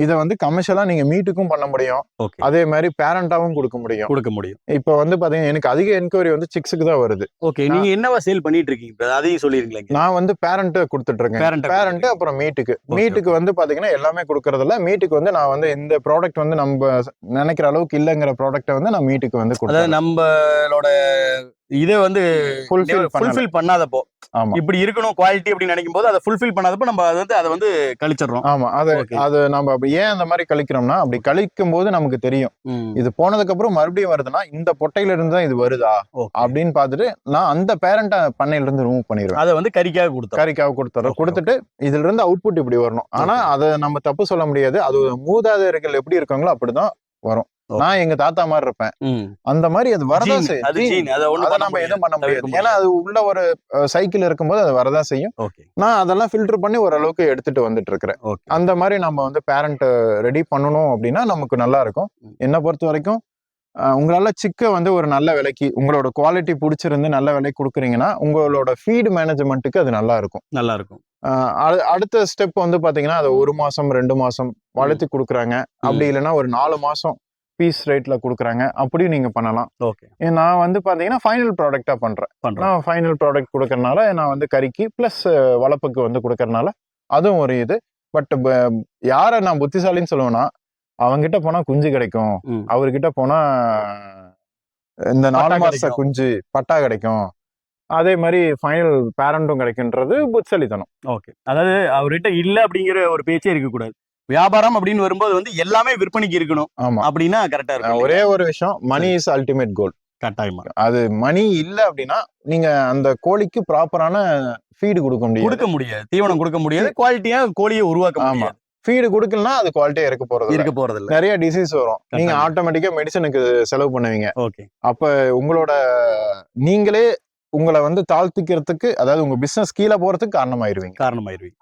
இதை வந்து கமர்ஷியலா நீங்க மீட்டுக்கும் பண்ண முடியும். அதே மாதிரி பேரண்டாவும் கொடுக்க முடியும். கொடுக்க முடியும். இப்போ வந்து பாத்தீங்கன்னா எனக்கு அதிக என்கொயரி வந்து சிக்ஸுக்கு தான் வருது. ஓகே நீங்க என்னவா சேல் பண்ணிட்டு இருக்கீங்க? அதையும் சொல்லிருங்களேன் நான் வந்து பேரண்ட் கொடுத்துட்டு இருக்கேன். Parent அ பேரண்ட் கொடுத்துருக்கீங்க. அப்புறம் மீட்டுக்கு மீட்டுக்கு வந்து பாத்தீங்கன்னா எல்லாமே கொடுக்கறதில்ல. மீட்டுக்கு வந்து நான் வந்து இந்த ப்ராடக்ட் வந்து நம்ம நினைக்கிற அளவுக்கு இல்லைங்கிற ப்ராடக்ட்டை வந்து நான் மீட்டுக்கு வந்து கொடுத்தேன் நம்மளோட இதை வந்து. ஃபுல்ஃபில் பண்ணாதப்போ இப்படி இருக்கணும் குவாலிட்டி அப்படின்னு நினைக்கும் போது அதை ஃபுல்ஃபில் பண்ணாதப்போ நம்ம அதை வந்து அதை வந்து கழிச்சிடுறோம் ஆமா அது. அது நம்ம ஏன் அந்த மாதிரி கழிக்கிறோம்னா அப்படி கழிக்கும் போது நமக்கு தெரியும். இது போனதுக்கு அப்புறம் மறுபடியும் வருதுன்னா இந்த பொட்டையில இருந்து தான் இது வருதா. அப்படின்னு பார்த்துட்டு நான் அந்த பேரண்ட்டை பண்ணையில இருந்து ரிமூவ் பண்ணிடுவேன் அதை வந்து கறிக்காக கொடுத்தோம் கறிக்காக கொடுத்துறேன் Okay, கொடுத்துட்டு இதுல இருந்து அவுட்புட் இப்படி வரணும் ஆனா. அதை நம்ம தப்பு சொல்ல முடியாது அது மூதாதையர்கள் எப்படி இருக்காங்களோ அப்படிதான் வரும். நான் எங்க தாத்தா மாதிரி இருப்பேன். அந்த மாதிரி அது வரதான் செய்யும் அதை நம்ம. எதுவும் பண்ண முடியாது. ஏன்னா அது உள்ள ஒரு சைக்கிள் இருக்கும்போது அது வரதான் செய்யும். ஓகே நான் அதெல்லாம் ஃபில்டர் பண்ணி ஓரளவுக்கு எடுத்துட்டு வந்துட்டு இருக்கிறேன். அந்த மாதிரி நம்ம வந்து பேரண்ட் ரெடி பண்ணணும் அப்படின்னா நமக்கு நல்லா இருக்கும். என்னை பொறுத்த வரைக்கும் உங்களால சிக்க வந்து ஒரு நல்ல விலைக்கு உங்களோட குவாலிட்டி பிடிச்சிருந்து நல்ல விலைக்கு கொடுக்குறீங்கன்னா உங்களோட ஃபீடு மேனேஜ்மெண்ட்டுக்கு அது நல்லா இருக்கும். நல்லா இருக்கும். அடுத்த ஸ்டெப் வந்து பாத்தீங்கன்னா அது ஒரு மாசம் ரெண்டு மாசம் வளர்த்து கொடுக்குறாங்க. அப்படி இல்லைன்னா ஒரு நாலு மாசம் பீஸ் ரேட்ல கொடுக்குறாங்க. அப்படியும் நீங்க பண்ணலாம். ஓகே நான் வந்து பாத்தீங்கன்னா ஃபைனல் ப்ராடக்டா பண்றேன். பண்றோம் நான் ஃபைனல் ப்ராடக்ட் கொடுக்கறனால நான் வந்து கறிக்கு ப்ளஸ் வளர்ப்புக்கு வந்து கொடுக்கறனால அதுவும் ஒரு இது. பட் யாரை நான் புத்திசாலின்னு சொல்லுவேன்னா அவங்கிட்ட போனா குஞ்சு கிடைக்கும். அவர்கிட்ட போனா இந்த நாலு மாச. குஞ்சு பட்டா கிடைக்கும். அதே மாதிரி ஃபைனல் பேரண்டும் கிடைக்குன்றது புட்சலித்தனம் ஓகே அதாவது அவர்கிட்ட இல்ல அப்படிங்கிற ஒரு பேச்சே இருக்க கூடாது வியாபாரம் அப்படின்னு வரும்போது வந்து எல்லாமே விற்பனைக்கு இருக்கணும் ஆமா. அப்படின்னா கரெக்டா இருக்கும். ஒரே ஒரு விஷயம் மணி இஸ் அல்டிமேட் கோல் கட்டாயமா அது மணி இல்ல அப்படின்னா நீங்க அந்த கோழிக்கு ப்ராப்பரான ஃபீடு கொடுக்க முடியும் கொடுக்க முடியாது. தீவனம் கொடுக்க முடியாது. குவாலிட்டியா கோழியை உருவாக்க ஆமா. முடியாது. ஃபீடு கொடுக்கலனா அது குவாலிட்டியா இருக்க போறது. இருக்க போறது இல்ல. நிறைய டிசீஸ் வரும். நீங்க. ஆட்டோமேட்டிக்கா மெடிசனுக்கு செலவு பண்ணுவீங்க. ஓகே அப்ப உங்களோட நீங்களே உங்களை வந்து தாழ்த்திக்கிறதுக்கு அதாவது உங்க பிசினஸ் கீழே போறதுக்கு காரணமாயிருவீங்க. காரணமாயிருவீங்க.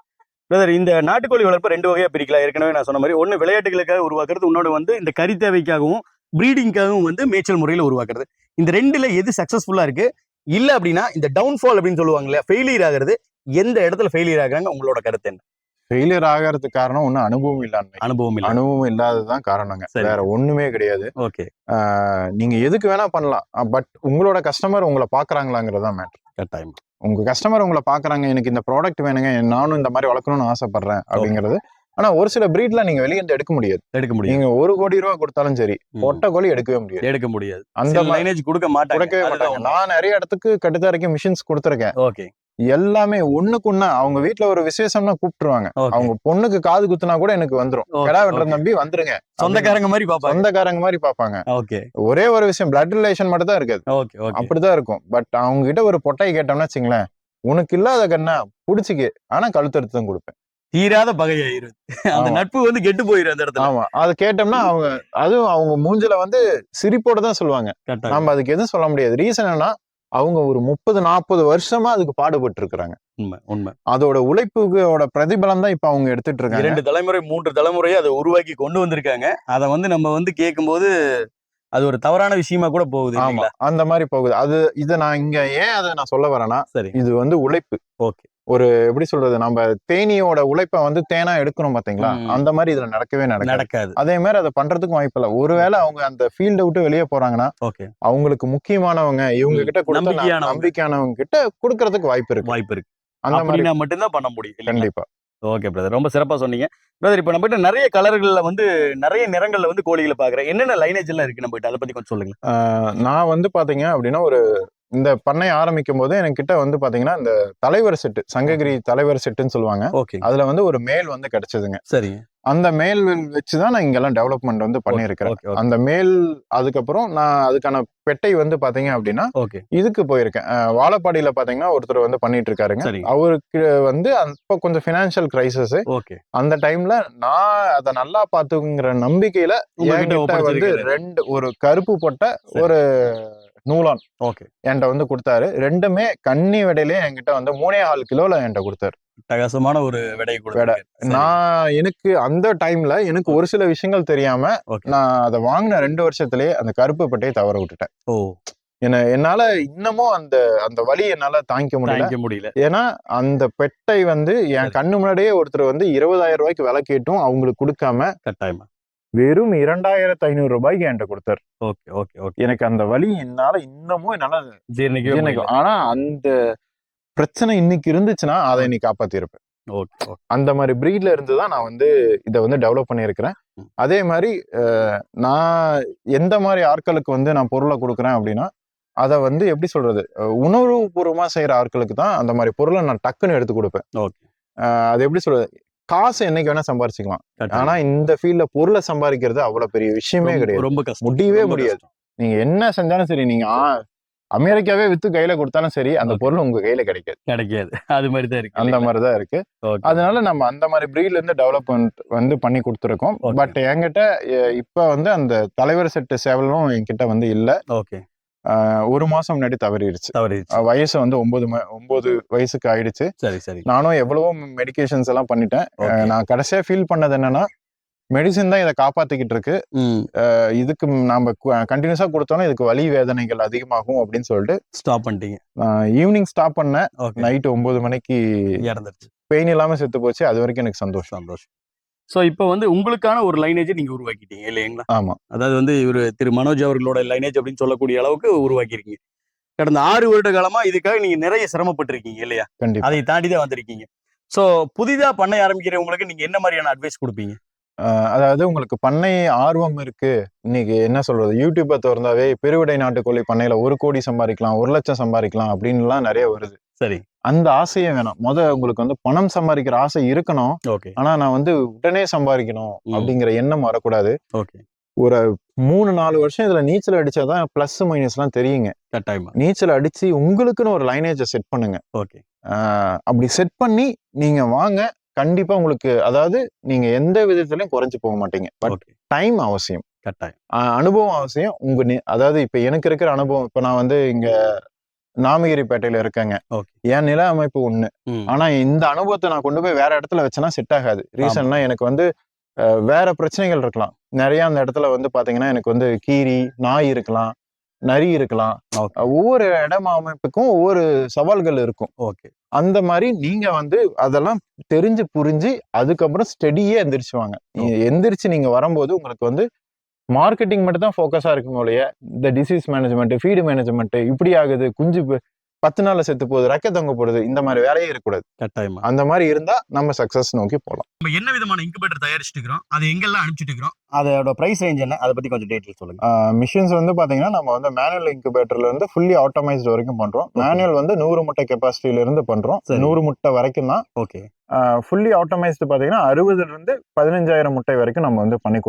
பிரதர் இந்த நாட்டுக்கோழி வளர்ப்பு ரெண்டு வகையா பிரிக்கலாம். ஏற்கனவே நான் சொன்ன மாதிரி ஒன்னு விளையாட்டுகளுக்காக உருவாக்குறது இன்னொன்று வந்து இந்த கறி தேவைக்காகவும் ப்ரீடிங்காகவும் வந்து மேய்ச்சல் முறையில் உருவாக்குறது. இந்த ரெண்டுல எது சக்சஸ்ஃபுல்லா இருக்கு? இல்ல அப்படின்னா இந்த டவுன்ஃபால் அப்படின்னு சொல்லுவாங்க இல்லையா ஃபெயிலியர் ஆகுறது எந்த இடத்துல ஃபெயிலியர் ஆகுறாங்க உங்களோட கருத்து என்ன? ஃபெயிலியர் ஆகிறதுக்கு காரணம் ஒன்றும் அனுபவம் இல்லாமை அனுபவம் இல்ல அனுபவம் இல்லாததுதான் காரணங்க. வேற ஒண்ணுமே கிடையாது. ஓகே. நீங்க எதுக்கு வேணா பண்ணலாம். பட் உங்களோட கஸ்டமர் உங்களை பாக்குறாங்களாங்கிறது தான் மேட்டர் கட்டாயம். உங்க கஸ்டமர் உங்களை பாக்குறாங்க எனக்கு இந்த ப்ராடக்ட் வேணுங்க நானும் இந்த மாதிரி வளர்க்கணும்னு ஆசைப்படுறேன் அப்படிங்கிறது. ஆனா ஒரு சில பிரீட்ல நீங்க வெளியே இருந்து எடுக்க முடியாது. எடுக்க முடியும் நீங்க ஒரு கோடி ரூபா கொடுத்தாலும் சரி ம். பொட்டை கோழி எடுக்கவே முடியாது. எடுக்க முடியாது. அந்த லைனேஜ் கொடுக்க மாட்டாங்க. நான் நிறைய இடத்துக்கு கட்டுத்தா வரைக்கும் மிஷின்ஸ் கொடுத்துருக்கேன். ஓகே எல்லாமே ஒண்ணுக்கு ஒண்ணா அவங்க வீட்ல ஒரு விசேஷம்னா கூப்பிட்டுருவாங்க. அவங்க பொண்ணுக்கு காது குத்துனா கூட எனக்கு வந்துரும். கடா வெட்டுற. தம்பி வந்துருங்க. சொந்தக்காரங்க மாதிரி பாப்பாங்க சொந்தக்காரங்க மாதிரி பாப்பாங்க ஓகே ஒரே ஒரு விஷயம் பிளட் ரிலேஷன் மட்டும் தான் இருக்காது அப்படிதான் இருக்கும். பட் அவங்க கிட்ட ஒரு பொட்டை கேட்டோம்னா வச்சுங்களேன் உனக்கு இல்லாத கண்ணா புடிச்சுக்கு. ஆனா கழுத்தெடுத்து தான் கொடுப்பேன். தீராத பகையாயிருது அந்த. நட்பு வந்து கெட்டு போயிரும் அந்த இடத்துல. ஆமா. அது கேட்டோம்னா அவங்க அதுவும் அவங்க மூஞ்சில வந்து சிரிப்போட தான் சொல்லுவாங்க. நம்ம அதுக்கு எதுவும் சொல்ல முடியாது. ரீசன் என்னன்னா அவங்க ஒரு முப்பது நாற்பது வருஷமா அதுக்கு பாடுபட்டு இருக்கிறாங்க உண்மை உண்மை. அதோட உழைப்புக்கோட பிரதிபலன் தான் இப்ப அவங்க எடுத்துட்டு இருக்காங்க இரண்டு தலைமுறை மூன்று தலைமுறையை அதை உருவாக்கி கொண்டு வந்திருக்காங்க. அதை வந்து நம்ம வந்து கேட்கும்போது அது ஒரு தவறான விஷயமா கூட போகுது ஆமா அந்த மாதிரி போகுது. அது இதை நான் இங்க ஏன் அதை நான் சொல்ல வரேன்னா சரி. இது வந்து உழைப்பு. ஓகே. ஒரு எப்படி சொல்றது நம்ம தேனியோட உழைப்பை வந்து தேனா எடுக்கணும் பாத்தீங்களா. அந்த மாதிரி இதுல நடக்கவே நடக்காது. நடக்காது. அதே மாதிரி அதை பண்றதுக்கும் வாய்ப்பு இல்லை. ஒருவேளை அவங்க அந்த ஃபீல்டை விட்டு வெளியே போறாங்கன்னா அவங்களுக்கு முக்கியமானவங்க இவங்க. கிட்ட நம்பிக்கையானவங்க. கிட்ட கொடுக்கறதுக்கு வாய்ப்பு இருக்கு. வாய்ப்பு இருக்கு. அந்த மாதிரி மட்டும்தான் பண்ண முடியும்? கண்டிப்பா. ஓகே பிரதர் ரொம்ப சிறப்பா சொன்னீங்க. பிரதர் இப்போ நம்ம நிறைய கலர்கள்ல வந்து நிறைய நிறங்கள்ல வந்து கோழிகளை பாக்குறேன் என்னென்ன லைனேஜ் எல்லாம் இருக்கு? நம்ம அதை பத்தி கொஞ்சம் சொல்லுங்க நான் வந்து பாத்தீங்க அப்படின்னா ஒரு இந்த பண்ணை ஆரம்பிக்கும் போது எனக்கு கிட்ட வந்து பாத்தீங்கன்னா இந்த தலைவர் செட்டு சங்ககிரி தலைவர் செட்டுன்னு சொல்லுவாங்க. ஓகே. அதுல வந்து ஒரு மேல் வந்து கிடைச்சதுங்க. சரி. அந்த மேல் வச்சுதான் நான் இங்கெல்லாம் டெவலப்மெண்ட் வந்து பண்ணியிருக்கிறேன். அந்த மேல் அதுக்கப்புறம் நான் அதுக்கான பெட்டை வந்து பாத்தீங்க அப்படின்னா இதுக்கு போயிருக்கேன். வாழப்பாடியில பாத்தீங்கன்னா ஒருத்தர் வந்து பண்ணிட்டு இருக்காருங்க அவருக்கு வந்து அப்ப கொஞ்சம் ஃபினான்ஷியல் கிரைசிஸ் அந்த டைம்ல நான் அதை நல்லா பாத்துக்குங்கிற நம்பிக்கையில என்கிட்ட வந்து. ரெண்டு ஒரு கருப்பு போட்ட. ஒரு நூலான். ஓகே. என்கிட்ட வந்து கொடுத்தாரு. ரெண்டுமே கன்னி விடையிலே என்கிட்ட வந்து மூணே ஆறு கிலோல என்கிட்ட கொடுத்தாரு. அட்டகாசமான ஒரு விடை. சரி. நான் எனக்கு அந்த டைம்ல எனக்கு ஒரு சில விஷயங்கள் தெரியாம நான் அதை வாங்கின ரெண்டு வருஷத்துலயே அந்த கருப்பு பெட்டையை தவற விட்டுட்டேன். ஓ. என்ன என்னால இன்னமும் அந்த அந்த வலி என்னால தாங்கிக்க முடியல. முடியல. ஏன்னா அந்த பெட்டை வந்து என். கண்ணு முன்னாடியே ஒருத்தர் வந்து இருபதாயிரம் ரூபாய்க்கு விலை கேட்டும் அவங்களுக்கு கொடுக்காம கட்டாயமா. வெறும் இரண்டாயிரத்து ஐநூறு ரூபாய்க்கு என்கிட்ட கொடுத்தாரு. Okay okay okay. எனக்கு அந்த வலி என்னால இன்னமும் என்னால முடியல. ஆனா அந்த பிரச்சனை இன்னைக்கு இருந்துச்சுன்னா அதை இன்னைக்கு காப்பாத்திருப்பேன். ஓகே அந்த மாதிரி பிரீட்ல இருந்து தான் நான் வந்து இதை வந்து டெவலப் பண்ணியிருக்கிறேன். அதே மாதிரி நான் எந்த மாதிரி ஆட்களுக்கு வந்து நான் பொருளை கொடுக்குறேன் அப்படின்னா அதை வந்து எப்படி சொல்றது உணர்வுபூர்வமா செய்யற ஆட்களுக்கு தான் அந்த மாதிரி பொருளை நான் டக்குன்னு எடுத்து கொடுப்பேன். ஓகே. அது எப்படி சொல்றது காசு என்னைக்கு வேணா சம்பாரிச்சுக்கலாம். ஆனா இந்த ஃபீல்ட்ல பொருளை சம்பாதிக்கிறது அவ்வளவு பெரிய விஷயமே கிடையாது ரொம்ப கஷ்டம் முடியவே முடியாது. நீங்க என்ன செஞ்சாலும் சரி நீங்க அமெரிக்காவே வித்து கையில கொடுத்தாலும் சரி அந்த. பொருள் உங்க கையில கிடைக்காது கிடைக்காது அது மாதிரி தான் இருக்கு அந்த இல்லைங்களா? மாதிரிதான் இருக்கு. அதனால நம்ம அந்த மாதிரி பிரீட்ல இருந்து டெவலப்மெண்ட் வந்து பண்ணி கொடுத்துருக்கோம். பட் என்கிட்ட இப்ப வந்து அந்த தலைவர் செட்டு சேவலும் என்கிட்ட வந்து இல்ல ஓகே ஒரு மாசம் முன்னாடி தவறிடுச்சு தவறிடுச்சு வயசு வந்து ஒன்பது ஒன்பது வயசுக்கு ஆயிடுச்சு. சரி சரி. நானும் எவ்வளவோ மெடிகேஷன்ஸ் எல்லாம் பண்ணிட்டேன். நான் கடைசியா ஃபீல் பண்ணது என்னன்னா மெடிசின் தான் இதை காப்பாத்திக்கிட்டு இருக்கு. இதுக்கு நாம கண்டினியூஸா கொடுத்தோம்னா இதுக்கு வலி வேதனைகள் அதிகமாகும் அப்படின்னு சொல்லிட்டு ஸ்டாப் பண்ணிட்டீங்க. ஈவினிங் ஸ்டாப் பண்ணேன். நைட்டு ஒன்பது மணிக்கு இறந்துருச்சு. பெயின் இல்லாம செத்து போச்சு. அது வரைக்கும் எனக்கு சந்தோஷம். சந்தோஷம். ஸோ இப்போ வந்து உங்களுக்கான ஒரு லைனேஜ் நீங்க உருவாக்கிட்டீங்க இல்லைங்களா? ஆமா. அதாவது வந்து இவர் திரு மனோஜ் அவர்களோட லைனேஜ் அப்படின்னு சொல்லக்கூடிய அளவுக்கு உருவாக்கியிருக்கீங்க. கடந்த ஆறு வருட காலமா இதுக்காக நீங்க நிறைய சிரமப்பட்டிருக்கீங்க இல்லையா? கண்டிப்பா. அதை தாண்டி தான் வந்திருக்கீங்க. ஸோ புதிதா பண்ணை ஆரம்பிக்கிறவங்களுக்கு நீங்க என்ன மாதிரியான அட்வைஸ் கொடுப்பீங்க? அதாவது உங்களுக்கு பண்ணை ஆர்வம் இருக்கு. இன்னைக்கு என்ன சொல்றது? யூடியூப்பை திறந்தாவே பெருவிடை நாட்டுக்கோழி பண்ணையில ஒரு கோடி சம்பாதிக்கலாம் ஒரு லட்சம் சம்பாதிக்கலாம் அப்படின்லாம் நிறைய வருது. சரி. அந்த ஆசையே வேணாம். முத உங்களுக்கு வந்து பணம் சம்பாதிக்கிற ஆசை இருக்கணும். ஓகே. ஆனா நான் வந்து உடனே சம்பாதிக்கணும். அப்படிங்கிற எண்ணம் வரக்கூடாது. ஓகே. ஒரு மூணு நாலு வருஷம் இதுல நீச்சல் அடிச்சாதான் பிளஸ் மைனஸ்லாம் தெரியுங்க. கட்டாயமா. நீச்சல் அடிச்சு உங்களுக்குன்னு ஒரு லைனேஜை செட் பண்ணுங்க. ஓகே. அப்படி செட் பண்ணி நீங்க வாங்க. கண்டிப்பா உங்களுக்கு அதாவது நீங்க எந்த விதத்திலயும் குறைஞ்சு போக மாட்டீங்க. பட் டைம் அவசியம். கட்டாயம். அனுபவம் அவசியம். உங்க அதாவது இப்ப எனக்கு இருக்கிற அனுபவம் இப்ப நான் வந்து இங்க நாமகிரிப்பேட்டையில இருக்கேங்க. ஓகே. என் நில அமைப்பு ஒண்ணு. ஆனா இந்த அனுபவத்தை நான் கொண்டு போய் வேற இடத்துல வச்சேன்னா செட் ஆகாது. ரீசன்னா எனக்கு வந்து வேற பிரச்சனைகள் இருக்கலாம். நிறைய அந்த இடத்துல வந்து பாத்தீங்கன்னா எனக்கு வந்து கீரி நாய் இருக்கலாம் நரி இருக்கலாம். ஒவ்வொரு இடம் அமைப்புக்கும் ஒவ்வொரு சவால்கள் இருக்கும். ஓகே. அந்த மாதிரி நீங்க வந்து அதெல்லாம் தெரிஞ்சு புரிஞ்சு அதுக்கப்புறம் ஸ்டெடியே எந்திரிச்சு வாங்க. நீங்க எந்திரிச்சு நீங்க வரும்போது உங்களுக்கு வந்து மார்க்கெட்டிங் மட்டும் தான் ஃபோக்கஸா இருக்குங்க ஒழிய இந்த டிசீஸ் மேனேஜ்மெண்ட் ஃபீடு மேனேஜ்மெண்ட் இப்படி ஆகுது குஞ்சு பத்து நாள்ல செத்து போகுது ரெக்க தொங்க போடுது இந்த மாதிரி வேலையே இருக்கக்கூடாது. கட்டாயமா. அந்த மாதிரி இருந்தா நம்ம சக்சஸ் நோக்கி போகலாம் நம்ம என்ன விதமான இன்குபேட்டர் தயாரிச்சுட்டு இருக்கிறோம்? அது எங்கெல்லாம் அனுப்பிச்சிட்டு இருக்கிறோம்? அதோட பிரைஸ் ரேஞ்ச் என்ன? அதை பத்தி கொஞ்சம் டீடைல் சொல்லுங்க. மிஷின்ஸ் வந்து பாத்தீங்கன்னா நம்ம வந்து மேனுவல் இன்குபேட்டர்ல இருந்து ஃபுல்லி ஆட்டோமைஸ்டு வரைக்கும் பண்றோம். Okay. மேனுவல் வந்து நூறு முட்டை கெப்பாசிட்டில இருந்து பண்றோம். சரி. நூறு முட்டை வரைக்கும் தான் ஓகே ஃபுல்லி ஆட்டோமைஸ்டு பாத்தீங்கன்னா அறுபதுல இருந்து பதினஞ்சாயிரம் முட்டை வரைக்கும் நம்ம வந்து பண்ணி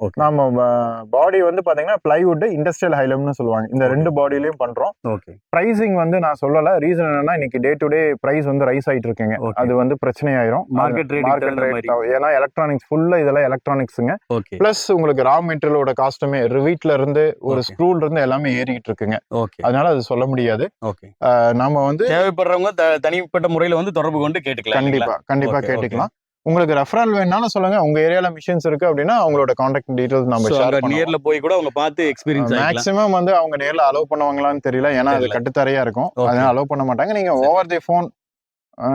ஓகே நம்ம பாடி வந்து பாத்தீங்கன்னா பிளைவுட் இண்டஸ்ட்ரியல் ஹைலம்னு சொல்லுவாங்க. இந்த ரெண்டு பாடியிலயும் பண்றோம். ஓகே பிரைசிங் வந்து நான் சொல்லல. ரீசன் என்னன்னா இன்னைக்கு டே டு டே பிரைஸ் வந்து ரைஸ் ஆயிட்டு இருக்குங்க. அது வந்து பிரச்சனை ஆயிரும் மார்க்கெட் ரேட் மார்க்கெட் ரேட் ஏன்னா எலக்ட்ரானிக்ஸ் ஃபுல்லா இதெல்லாம் எலக்ட்ரானிக்ஸுங்க பிளஸ் உங்களுக்கு ரா மெட்டீரியலோட காஸ்ட்டுமே வீட்ல இருந்து ஒரு. ஸ்க்ரூல இருந்து எல்லாமே ஏறிக்கிட்டு இருக்குங்க. ஓகே அதனால அது சொல்ல முடியாது. ஓகே அஹ் நாம வந்து தேவைப்படுறவங்க தனிப்பட்ட முறையில வந்து தொடர்பு கொண்டு கேட்டுக்கலாம். கண்டிப்பா கண்டிப்பா கேட்டுக்கலாம். உங்களுக்கு ரெஃபரல் வேணாலும் சொல்லுங்க. உங்க ஏரியால மிஷின்ஸ் இருக்கு அப்படின்னா அவங்களோட கான்டாக்ட் டீடைல்ஸ் நம்ம ஷேர் நேர்ல போய் கூட அவங்க பார்த்து எக்ஸ்பீரியன்ஸ் மேக்ஸிமம் வந்து அவங்க நேர்ல அலோவ் பண்ணுவாங்களான்னு தெரியல. ஏன்னா அது. கட்டுத்தரையா இருக்கும். அதனால அலோவ் பண்ண மாட்டாங்க. நீங்க. ஓவர் தி ஃபோன்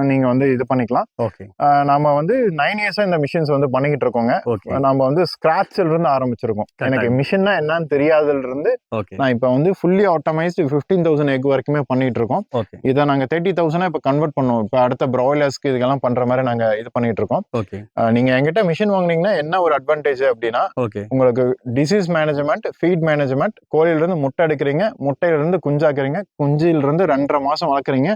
நீங்க வந்து இது பண்ணிக்கலாம். ஓகே. நாம வந்து நைன் இயர்ஸா இந்த மிஷின்ஸ் வந்து பண்ணிக்கிட்டு இருக்கோங்க நம்ம வந்து ஸ்கிராட்ச்ல இருந்து ஆரம்பிச்சிருக்கோம் எனக்கு. மிஷின்னா என்னன்னு தெரியாதுல இருந்து நான் இப்போ வந்து fully automised fifteen thousand egg வரைக்குமே பண்ணிட்டு இருக்கோம் இதை நாங்க தேர்ட்டி தௌசண்ட் இப்போ கன்வெர்ட் பண்ணுவோம். இப்போ அடுத்த ப்ராய்லர்ஸ்க்கு இதுக்கெல்லாம் பண்ற மாதிரி நாங்க இது பண்ணிட்டு இருக்கோம் நீங்க எங்கிட்ட மிஷின் வாங்குனீங்கன்னா என்ன ஒரு அட்வான்டேஜ் அப்படின்னா உங்களுக்கு டிசீஸ் மேனேஜ்மெண்ட் ஃபீட் மேனேஜ்மெண்ட் கோழில இருந்து முட்டை எடுக்கிறீங்க முட்டையில இருந்து குஞ்சாக்குறீங்க குஞ்சில இருந்து ரெண்டரை மாசம் வளர்க்குறீங்க.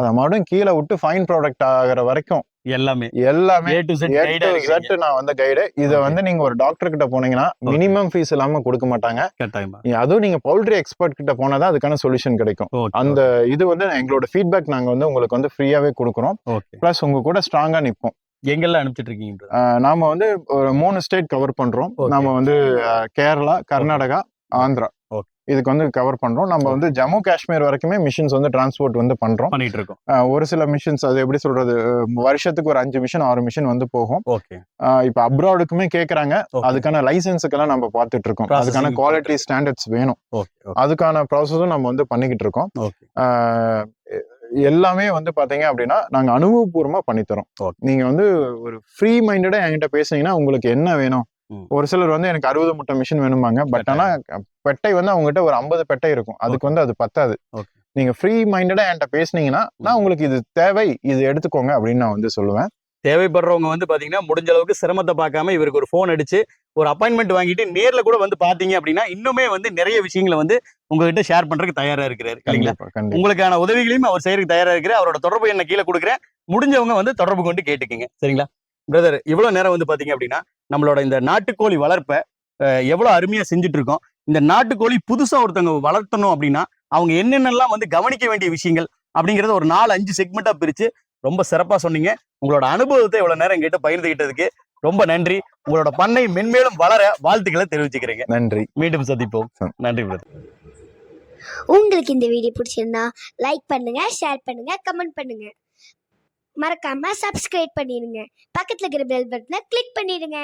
அதை மறுபடியும் கீழே விட்டு ஃபைன் ப்ராடக்ட் ஆகிற வரைக்கும் எல்லாமே. எல்லாமே ஏ டு செட் நான் வந்து கைடு இதை. வந்து நீங்க ஒரு டாக்டர் கிட்ட போனீங்கன்னா மினிமம் ஃபீஸ் இல்லாம கொடுக்க மாட்டாங்க. அதுவும் நீங்க பவுல்ட்ரி எக்ஸ்பர்ட் கிட்ட போனாதான் அதுக்கான சொல்யூஷன் கிடைக்கும். அந்த இது வந்து எங்களோட ஃபீட்பேக் நாங்க வந்து உங்களுக்கு வந்து ஃப்ரீயாவே கொடுக்குறோம். ப்ளஸ் உங்க கூட ஸ்ட்ராங்கா நிப்போம். எங்கெல்லாம் அனுப்பிச்சிட்டு இருக்கீங்க நாம வந்து ஒரு மூணு ஸ்டேட் கவர் பண்றோம். நாம வந்து கேரளா கர்நாடகா ஆந்திரா. இதுக்கு வந்து கவர் பண்றோம். நம்ம வந்து ஜம்மு காஷ்மீர் வரைக்குமே மிஷின்ஸ் வந்து டிரான்ஸ்போர்ட் வந்து பண்றோம். பண்ணிட்டு இருக்கோம் ஒரு சில மிஷின்ஸ் அது எப்படி சொல்றது வருஷத்துக்கு ஒரு அஞ்சு மிஷின் ஆறு மிஷின் வந்து போகும். ஓகே இப்ப அப்ராடுக்குமே கேக்குறாங்க. Okay. அதுக்கான லைசன்ஸுக்கெல்லாம் நம்ம பார்த்துட்டு இருக்கோம் அதுக்கான குவாலிட்டி ஸ்டாண்டர்ட்ஸ் வேணும். அதுக்கான ப்ராசஸும் நம்ம வந்து பண்ணிக்கிட்டு இருக்கோம். எல்லாமே வந்து பாத்தீங்க அப்படின்னா நாங்க அனுபவபூர்வமா பண்ணித்தரோம். நீங்க வந்து ஒரு ஃப்ரீ மைண்டடா என்கிட்ட பேசுனீங்கன்னா உங்களுக்கு என்ன வேணும். ஒரு சிலர் வந்து எனக்கு அறுபது முட்டை மிஷின் வேணுமாங்க பட் ஆனா பெட்டை வந்து அவங்ககிட்ட ஒரு ஐம்பது பெட்டை இருக்கும். அதுக்கு வந்து அது பத்தாது. நீங்க ஃப்ரீ மைண்டடா என்கிட்ட பேசுனீங்கன்னா நான் உங்களுக்கு இது தேவை இது எடுத்துக்கோங்க அப்படின்னு நான் வந்து சொல்லுவேன். தேவைப்படுறவங்க வந்து பாத்தீங்கன்னா முடிஞ்ச அளவுக்கு சிரமத்தை பார்க்காம இவருக்கு ஒரு ஃபோன் அடிச்சு ஒரு அப்பாயின்மெண்ட் வாங்கிட்டு நேர்ல கூட வந்து பாத்தீங்க அப்படின்னா இன்னுமே வந்து நிறைய விஷயங்களை வந்து உங்ககிட்ட ஷேர் பண்றதுக்கு தயாரா இருக்கிறாரு. இல்லைங்களா? உங்களுக்கான உதவிகளையும் அவர் செய்யறதுக்கு தயாரா இருக்கிறார். அவரோட தொடர்பு என்ன கீழே கொடுக்குறேன். முடிஞ்சவங்க வந்து தொடர்பு கொண்டு கேட்டுக்கங்க. சரிங்களா? பிரதர் இவ்வளவு நேரம் வந்து பாத்தீங்க அப்படின்னா நம்மளோட இந்த நாட்டுக்கோழி வளர்ப்பை அஹ், எவ்வளவு அருமையா செஞ்சுட்டு இருக்கோம் இந்த நாட்டுக்கோழி புதுசா ஒருத்தவங்க வளர்த்தணும் அப்படின்னா அவங்க என்னென்னலாம் வந்து கவனிக்க வேண்டிய விஷயங்கள் அப்படிங்கறத ஒரு நாலு அஞ்சு செக்மெண்டா பிரிச்சு ரொம்ப சிறப்பா சொன்னீங்க. உங்களோட அனுபவத்தை இவ்வளவு நேரம் எங்கிட்ட பகிர்ந்துகிட்டதுக்கு ரொம்ப நன்றி. உங்களோட பண்ணை மென்மேலும் வளர வாழ்த்துக்களை தெரிவிச்சுக்கிறீங்க. நன்றி. மீண்டும் சந்திப்போம். நன்றி பிரதர் உங்களுக்கு இந்த வீடியோ பிடிச்சிருந்தா லைக் பண்ணுங்க ஷேர் பண்ணுங்க கமெண்ட் பண்ணுங்க. மறக்காம சப்ஸ்கிரைப் பண்ணிடுங்க பக்கத்தில் இருக்கிற பெல் பட்டனை கிளிக் பண்ணிடுங்க.